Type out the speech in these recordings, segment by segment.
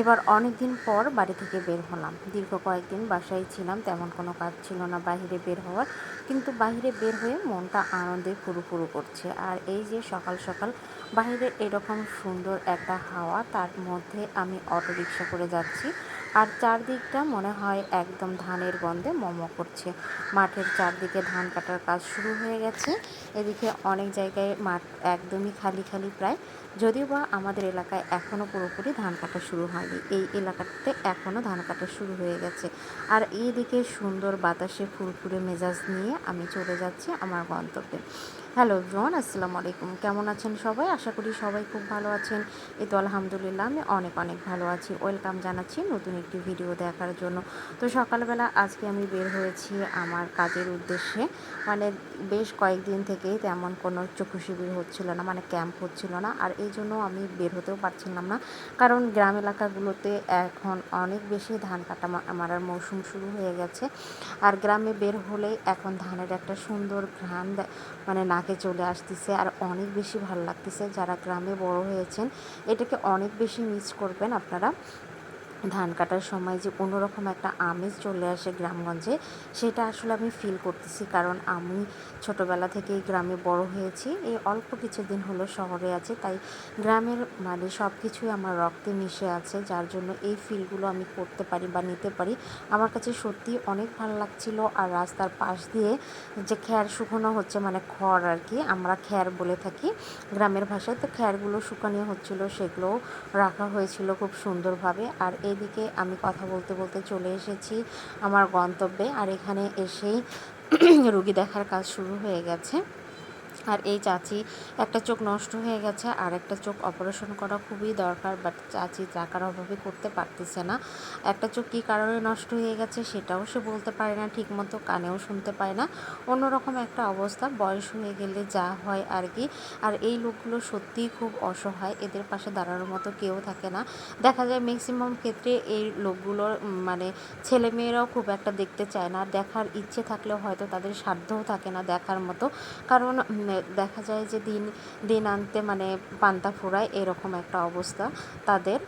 এবার অনেক দিন পর বাড়ি থেকে বের হলাম। দীর্ঘ কয়েকদিন বাসায় ছিলাম, তেমন কোনো কাজ ছিল না বাইরে বের হওয়ার। কিন্তু বাইরে বের হয়ে মনটা আনন্দে ফুরু করছে। আর এই যে সকাল সকাল বাইরে এরকম সুন্দর একটা হাওয়া, তার মধ্যে আমি অটো রিক্সা করে যাচ্ছি। আর চারদিকটা মনে হয় একদম ধানের গন্ধে মোমো করছে। মাঠের চারদিকে ধান কাটার কাজ শুরু হয়ে গেছে। এদিকে অনেক জায়গায় মাঠ একদমই খালি খালি প্রায়। যদিও বা আমাদের এলাকায় এখনও পুরোপুরি ধান কাটা শুরু হয়নি। এই এলাকাতে এখনও ধান কাটা শুরু হয়ে গেছে। আর এইদিকে সুন্দর বাতাসে ফুরফুরে মেজাজ নিয়ে আমি চলে যাচ্ছি আমার গন্তব্যে। হ্যালো ব্রন আসসালামু আলাইকুম। কেমন আছেন সবাই? আশা করি সবাই খুব ভালো আছেন। এই তো আলহামদুলিল্লাহ, আমি অনেক অনেক ভালো আছি। ওয়েলকাম জানাচ্ছি নতুন একটি ভিডিও দেখার জন্য। তো সকালবেলা আজকে আমি বের হয়েছি আমার কাজের উদ্দেশ্যে। মানে বেশ কয়েকদিন থেকেই তেমন কোনো চক্ষু শিবির হচ্ছিল না মানে ক্যাম্প হচ্ছিল না। আর এই জন্য আমি বের হতেও পারছিলাম না। কারণ গ্রাম এলাকাগুলোতে এখন অনেক বেশি ধান কাটা মারার মৌসুম শুরু হয়ে গেছে। আর গ্রামে বের হলেই এখন ধানের একটা সুন্দর ঘ্রাণ মানে নাকে চলে আসতেছে আর অনেক বেশি ভালো লাগতেছে যারা গ্রামে বড় হয়েছেন। এটাকে অনেক বেশি মিস করবেন আপনারা। ধান কাটার সময় যে অন্যরকম একটা আমেজ চলে আসে গ্রামগঞ্জে, সেটা আসলে আমি ফিল করতেছি। কারণ আমি ছোটোবেলা থেকেই গ্রামে বড় হয়েছি। এই অল্প কিছুদিন হলো শহরে আছে। তাই গ্রামের মানে সব কিছুই আমার রক্তে মিশে আছে, যার জন্য এই ফিলগুলো আমি করতে পারি বা নিতে পারি। আমার কাছে সত্যি অনেক ভালো লাগছিল। আর রাস্তার পাশ দিয়ে যে খ্যার শুকনো হচ্ছে মানে খড় আর কি, আমরা খ্যার বলে থাকি গ্রামের ভাষায়, তো খ্যারগুলো শুকানো হচ্ছিল, সেগুলোও রাখা হয়েছিল খুব সুন্দরভাবে। আর এদিকে আমি কথা বলতে বলতে চলে এসেছি আমার গন্তব্যে। আর এখানে এসেই রুগী দেখার কাজ শুরু হয়ে গেছে। আর এই চাচি, একটা চোখ নষ্ট হয়ে গেছে, আর একটা চোখ অপারেশন করা খুবই দরকার বাট চাচি টাকার অভাবে করতে পারতেছে না। একটা চোখ কী কারণে নষ্ট হয়ে গেছে সেটাও সে বলতে পারে না ঠিক মতো কানেও শুনতে পায় না। অন্যরকম একটা অবস্থা, বয়স হয়ে গেলে যা হয় আর কি। আর এই লোকগুলো সত্যিই খুব অসহায়, এদের পাশে দাঁড়ানোর মতো কেউ থাকে না। দেখা যায় ম্যাক্সিমাম ক্ষেত্রে এই লোকগুলোর মানে ছেলেমেয়েরাও খুব একটা দেখতে চায় না। দেখার ইচ্ছে থাকলেও হয়তো তাদের সাধ্যও থাকে না দেখার মতো। কারণ দেখা যায় যে দিন দিন আনতে মানে পান্তা ফুরায় এরকম একটা অবস্থা তাদের।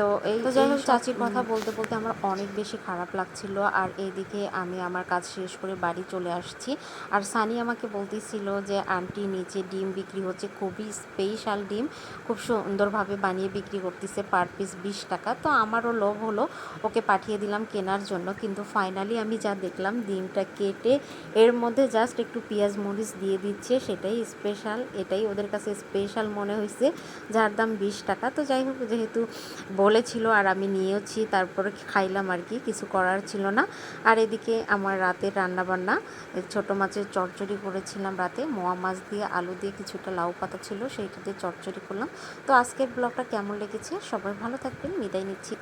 তো এই তো যাই হোক চাচির কথা বলতে বলতে আমার অনেক বেশি খারাপ লাগছিল। আর এইদিকে আমি আমার কাজ শেষ করে বাড়ি চলে আসছি। আর সানি আমাকে বলতেছিল যে আন্টি নিচে ডিম বিক্রি হচ্ছে খুবই স্পেশাল ডিম। খুব সুন্দরভাবে বানিয়ে বিক্রি করতেছে পার পিস বিশ টাকা। তো আমারও লোভ হলো ওকে পাঠিয়ে দিলাম কেনার জন্য। কিন্তু ফাইনালি আমি যা দেখলাম ডিমটা কেটে এর মধ্যে জাস্ট একটু পেঁয়াজ মরিচ দিয়ে দিচ্ছে সেটাই স্পেশাল এটাই ওদের কাছে স্পেশাল মনে হয়েছে, যার দাম বিশ টাকা। তো যাই হোক, যেহেতু বলেছিল আর আমি নিয়েওছি, তারপরে খাইলাম আর কি, কিছু করার ছিল না। আর এদিকে আমার রাতের রান্নাবান্না ছোটো মাছের চচ্চড়ি করেছিলাম রাতে, মোয়া মাছ দিয়ে আলু দিয়ে কিছুটা লাউ পাতা ছিল, সেইটা দিয়ে চচ্চড়ি করলাম। তো আজকের ব্লগটা কেমন লেগেছে? সবাই ভালো থাকবেন, বিদায় নিচ্ছি।